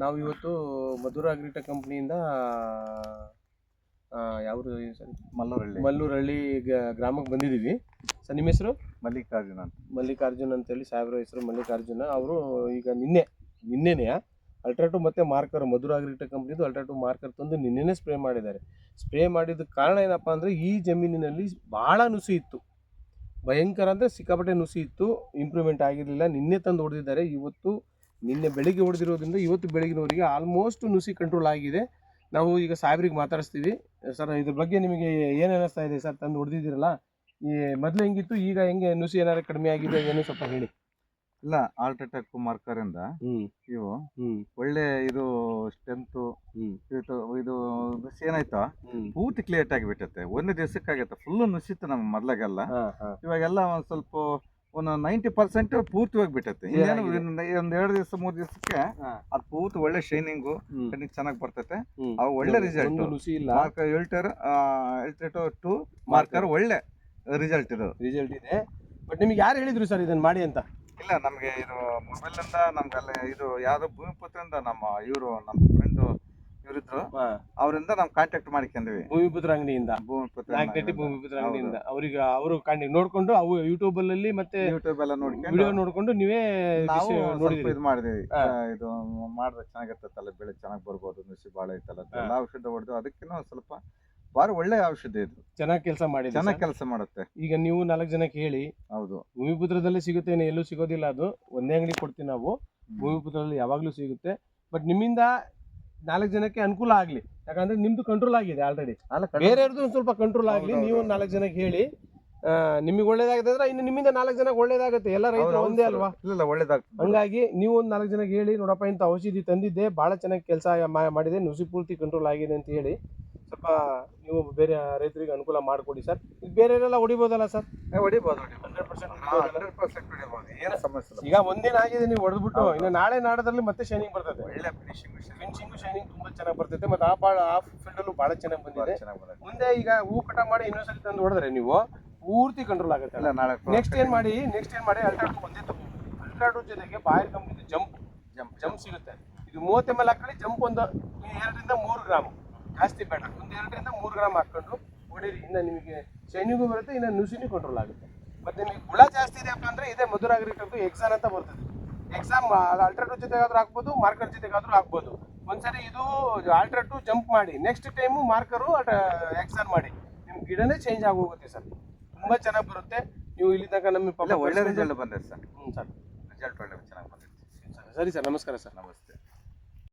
ನಾವು ಇವತ್ತು ಮಧುರ ಅಗ್ರಿಟೆಕ್ ಕಂಪ್ನಿಯಿಂದ ಯಾವ್ದು ಮಲ್ಲೂರಳ್ಳಿ ಮಲ್ಲೂರಳ್ಳಿ ಗ್ರಾಮಕ್ಕೆ ಬಂದಿದ್ದೀವಿ. ಸರ್ ನಿಮ್ಮ ಹೆಸರು? ಮಲ್ಲಿಕಾರ್ಜುನ ಅಂತ. ಮಲ್ಲಿಕಾರ್ಜುನ್ ಅಂತೇಳಿ ಸಾಹೇಬ್ರ ಹೆಸರು ಮಲ್ಲಿಕಾರ್ಜುನ. ಅವರು ಈಗ ನಿನ್ನೆ ನಿನ್ನೆನೇ ಅಲ್ಟ್ರಾಟು ಮತ್ತು ಮಾರ್ಕರ್ ಮಧುರ ಅಗ್ರಿಟೆಕ್ ಕಂಪ್ನಿದು ಅಲ್ಟ್ರಾಟು ಮಾರ್ಕರ್ ತಂದು ನಿನ್ನೆನೇ ಸ್ಪ್ರೇ ಮಾಡಿದ್ದಾರೆ. ಸ್ಪ್ರೇ ಮಾಡಿದ ಕಾರಣ ಏನಪ್ಪ ಅಂದರೆ ಈ ಜಮೀನಿನಲ್ಲಿ ಭಾಳ ನುಸಿ ಇತ್ತು. ಭಯಂಕರ ಅಂದರೆ ಸಿಕ್ಕಾಪಟ್ಟೆ ನುಸಿ ಇತ್ತು. ಇಂಪ್ರೂವ್ಮೆಂಟ್ ಆಗಿರಲಿಲ್ಲ. ನಿನ್ನೆ ತಂದು ಹೊಡೆದಿದ್ದಾರೆ. ಇವತ್ತು ನಿನ್ನೆ ಬೆಳಿಗ್ಗೆ ಹೊಡೆದಿರೋದ್ರಿಂದ ಇವತ್ತು ಬೆಳಗಿನವರೆಗೆ ಆಲ್ಮೋಸ್ಟ್ ನುಸಿ ಕಂಟ್ರೋಲ್ ಆಗಿದೆ. ನಾವು ಈಗ ಸಾಹೇಬ್ರಿಗೆ ಮಾತಾಡಿಸ್ತೀವಿ. ಸರ್ ಇದ್ರ ಬಗ್ಗೆ ನಿಮಗೆ ಏನು ಅನ್ನಿಸ್ತಾ ಇದೆ? ಸರ್ ತಂದು ಹೊಡೆದಿದ್ದೀರಲ್ಲ? ಈ ಮೊದಲು ಹೆಂಗಿತ್ತು? ಈಗ ಹೆಂಗೆ ನುಸಿ ಏನಾದ್ರು ಕಡಿಮೆ ಆಗಿದೆ ಏನು ಸ್ವಲ್ಪ ಹೇಳಿ. ಇಲ್ಲ ಹಾರ್ಟ್ ಮಾರ್ಕರ್ ಇಂದ ಹ್ಮ್. ಇವು ಒಳ್ಳೆ ಇದು ಸ್ಟ್ರೆಂತ್ ಇದು ನುಸಿ ಏನಾಯ್ತು? ಪೂರ್ತಿ ಕ್ಲಿಯರ್ ಆಗಿಬಿಟ್ಟೈತೆ ಒಂದು ದಿವಸಕ್ಕಾಗತ್ತೆ. ಫುಲ್ ನುಸಿತ್ತು ನಮ್ಗೆ ಮೊದ್ಲಾಗೆಲ್ಲ. ಇವಾಗೆಲ್ಲ ಒಂದ್ ಸ್ವಲ್ಪ ಒಂದು ನೈಂಟಿ ಪರ್ಸೆಂಟ್ ಪೂರ್ತಿ ಹೋಗ್ಬಿಟ್ಟೈತೆ ಇನ್ನೇನು ಒಂದ್ ಎರಡು ದಿವಸ ಮೂರ್ ದಿವಸಕ್ಕೆ ಅದ್ ಪೂರ್ತಿ ಒಳ್ಳೆ ಶೈನಿಂಗು ಕಣ್ಣಿಗೆ ಚೆನ್ನಾಗಿ ಬರ್ತೈತೆ. ಅವು ಒಳ್ಳೆ result marker ultra two marker ಒಳ್ಳೆ ರಿಸಲ್ಟ್ ಇದು ರಿಸಲ್ಟ್ ಇದೆ. ಬಟ್ ನಿಮ್ಗೆ ಯಾರು ಹೇಳಿದ್ರು ಸರ್ ಇದನ್ನ ಮಾಡಿ ಅಂತ? ಇಲ್ಲ ನಮ್ಗೆ ಇದು ಮೊಬೈಲ್ ಇಂದ ನಮ್ಗೆಲ್ಲ ಇದು ಯಾವ್ದೋ ಭೂಮಿಪುತ್ರದಿಂದ ನಮ್ಮ ಇವರು ನಮ್ಮ ಫ್ರೆಂಡ್ ಇವರಿದ್ರು ಅವರಿಂದ ನಾವು ಕಾಂಟ್ಯಾಕ್ಟ್ ಮಾಡ್ಕೊಂಡ್ವಿ. ಭೂಮಿಪುತ್ರ ಅಂಗಡಿಯಿಂದ. ಭೂಮಿಪುತ್ರ ನಾಲ್ಕು ಭೂಮಿಪುತ್ರ ಅಂಗಡಿಯಿಂದ. ಅವ್ರಿಗೆ ಅವರು ಕಂಡು ನೋಡ್ಕೊಂಡು ಅವು ಯೂಟ್ಯೂಬ್ ಅಲ್ಲಿ ಮತ್ತೆ ಯೂಟ್ಯೂಬ್ ಎಲ್ಲ ನೋಡ್ಕೊಂಡು ವಿಡಿಯೋ ನೋಡ್ಕೊಂಡು ನೀವೇ ನಾವು ಸ್ವಲ್ಪ ಇದು ಮಾಡಿದ್ವಿ. ಇದು ಮಾಡಿದ್ರೆ ಚೆನ್ನಾಗಿರ್ತಲ್ಲ ಬೆಳೆ ಚೆನ್ನಾಗಿ ಬರ್ಬೋದು ನುಸಿ ಬಾಳ ಐತಲ್ಲ ಎಲ್ಲ ಔಷಧ ಹೊಡೆದು ಅದಕ್ಕಿಂತ ಸ್ವಲ್ಪ ಬಾರಿ ಒಳ್ಳೆ ಔಷಧ ಇದು. ಚೆನ್ನಾಗಿ ಕೆಲಸ ಮಾಡಿ ಚೆನ್ನಾಗಿ ಕೆಲಸ ಮಾಡುತ್ತೆ. ಈಗ ನೀವು ನಾಲ್ಕು ಜನಕ್ಕೆ ಹೇಳಿ ಹೌದು. ಭೂಮಿಪುತ್ರದಲ್ಲೇ ಸಿಗುತ್ತೆ ಎಲ್ಲೂ ಸಿಗೋದಿಲ್ಲ ಅದು ಒಂದೇ ಅಂಗಡಿ ಕೊಡ್ತೀವಿ ನಾವು. ಭೂಮಿಪುತ್ರದಲ್ಲಿ ಯಾವಾಗ್ಲೂ ಸಿಗುತ್ತೆ. ಬಟ್ ನಿಮ್ಮಿಂದ ನಾಲ್ಕು ಜನಕ್ಕೆ ಅನುಕೂಲ ಆಗಲಿ. ಯಾಕಂದ್ರೆ ನಿಮ್ದು ಕಂಟ್ರೋಲ್ ಆಗಿದೆ ಆಲ್ರೆಡಿ ಅಲ್ಲ ಬೇರೆಯವ್ರದ್ದು ಒಂದು ಸ್ವಲ್ಪ ಕಂಟ್ರೋಲ್ ಆಗಲಿ. ನೀವು. ನಾಲ್ಕು ಜನಕ್ಕೆ ಹೇಳಿ. ಆ, ನಿಮಗೆ ಒಳ್ಳೇದಾಗುತ್ತೆ ಅಂದ್ರೆ ಇನ್ನು ನಿಮ್ಮಿಂದ ನಾಲ್ಕು ಜನಕ್ಕೆ ಒಳ್ಳೇದಾಗುತ್ತೆ. ಎಲ್ಲ ರೈತರು ಒಂದೇ ಅಲ್ವಾ? ಇಲ್ಲ ಇಲ್ಲ ಒಳ್ಳೇದಾಗ್ತದೆ. ಹಂಗಾಗಿ ನೀವು ಒಂದು ನಾಲ್ಕು ಜನಕ್ಕೆ ಹೇಳಿ ನೋಡಪ್ಪ ಇಂಥ ಔಷಧಿ ತಂದಿದ್ದೆ ಭಾಳ ಚೆನ್ನಾಗಿ ಕೆಲಸ ಮಾಡಿದೆ ನುಸಿ ಪೂರ್ತಿ ಕಂಟ್ರೋಲ್ ಆಗಿದೆ ಅಂತ ಹೇಳಿ. ಸ್ವಲ್ಪ ನೀವು ಬೇರೆ ರೈತರಿಗೆ ಅನುಕೂಲ ಮಾಡಿಕೊಡಿ ಸರ್. ಇದು ಬೇರೆಯವರೆಲ್ಲ ಹೊಡಿಬೋದಲ್ಲ ಸರ್? ಹೊಡಿಬೋದು ಹಂಡ್ರೆಡ್ ಪರ್ಸೆಂಟ್ ಹಂಡ್ರೆಡ್ ಪರ್ಸೆಂಟ್ ಹೊಡಿಬೋದು. ಏನು ಸಮಸ್ಯೆ ಇಲ್ಲ. ಈಗ ಒಂದಿನ ಆಗಿದೆ ನೀವು ಹೊಡೆದ್ಬಿಟ್ಟು. ಇನ್ನು ನಾಳೆ ನಾಡದಲ್ಲಿ ಮತ್ತೆ ಶೈನಿಂಗ್ ಬರ್ತದೆ. ಒಳ್ಳೆ ಫಿನಿಶಿಂಗ್ ಫಿನಿಶಿಂಗ್ ಶೈನಿಂಗ್ ತುಂಬಾ ಚೆನ್ನಾಗಿ ಬರ್ತೈತೆ. ಮತ್ತೆ ಆ ಬಾಳ ಆ ಫೀಲ್ಡಲ್ಲೂ ಬಹಳ ಚೆನ್ನಾಗಿ ಬಂದಿದೆ. ಚೆನ್ನಾಗಿ ಬರುತ್ತೆ ಮುಂದೆ ಈಗ ಹೂ ಕಟ ಮಾಡಿ ಇನ್ನೊಂದ್ಸರಿ ತಂದು ಹೊಡೆದ್ರೆ ನೀವು ಪೂರ್ತಿ ಕಂಟ್ರೋಲ್ ಆಗುತ್ತೆ ಇಲ್ಲ ನಾಳೆ ನೆಕ್ಸ್ಟ್ ಏನ್ ಮಾಡಿ ನೆಕ್ಸ್ಟ್ ಏನ್ ಮಾಡಿ ಅಲ್ಟ್ರಾಡ್ ಒಂದೇ ತಗೋಬಹುದು ಅಲ್ಟ್ರಾಡು ಜೊತೆಗೆ Bayer company jump. Jump. Jump ಸಿಗುತ್ತೆ. ಇದು ಮೂವತ್ತು ಎಂ ಎಲ್ ಹಾಕೊಳ್ಳಿ ಜಂಪ್ ಒಂದು ಎರಡರಿಂದ ಮೂರು ಗ್ರಾಮ್. ಜಾಸ್ತಿ ಬೇಡ. ಒಂದು ಎರಡರಿಂದ ಮೂರು ಗ್ರಾಮ್ ಹಾಕ್ಕೊಂಡು ಹೊಡೀರಿ. ಇನ್ನು ನಿಮಗೆ ಶೈನಿಗೂ ಬರುತ್ತೆ ಇನ್ನು ನುಸಿನೂ ಕಂಟ್ರೋಲ್ ಆಗುತ್ತೆ. ಮತ್ತೆ ನಿಮಗೆ ಹುಳ ಜಾಸ್ತಿ ಇದೆಯಪ್ಪ ಅಂದ್ರೆ ಇದೇ ಮಧುರ ಅಗ್ರಿಕಲ್ಚರ್ ಎಕ್ಸಾನ್ ಅಂತ ಬರ್ತದೆ. ಎಕ್ಸಾಮ್ ಅಲ್ಟ್ರಾಟು ಜೊತೆಗಾದರೂ ಹಾಕ್ಬೋದು ಮಾರ್ಕರ್ ಜೊತೆಗಾದರೂ ಹಾಕ್ಬೋದು. ಒಂದ್ಸರಿ ಇದು ಅಲ್ಟ್ರಾಟು ಜಂಪ್ ಮಾಡಿ. ನೆಕ್ಸ್ಟ್ ಟೈಮು ಮಾರ್ಕರು ಎಕ್ಸಾನ್ ಮಾಡಿ. ನಿಮ್ಮ ಗಿಡನೇ ಚೇಂಜ್ ಆಗೋಗುತ್ತೆ ಸರ್. ತುಂಬಾ ಚೆನ್ನಾಗಿ ಬರುತ್ತೆ. ನೀವು ಇಲ್ಲಿ ತನಕ ನಮ್ಮ ಒಳ್ಳೆ ರಿಸಲ್ಟ್ ಬಂದಿದೆ ಸರ್. ಹ್ಞೂ ಸರ್. ರಿಸಲ್ಟ್ ಒಳ್ಳೆ ಚೆನ್ನಾಗಿ ಬಂದಿದೆ ಸರಿ ಸರ್ ನಮಸ್ಕಾರ ಸರ್. ನಮಸ್ತೆ.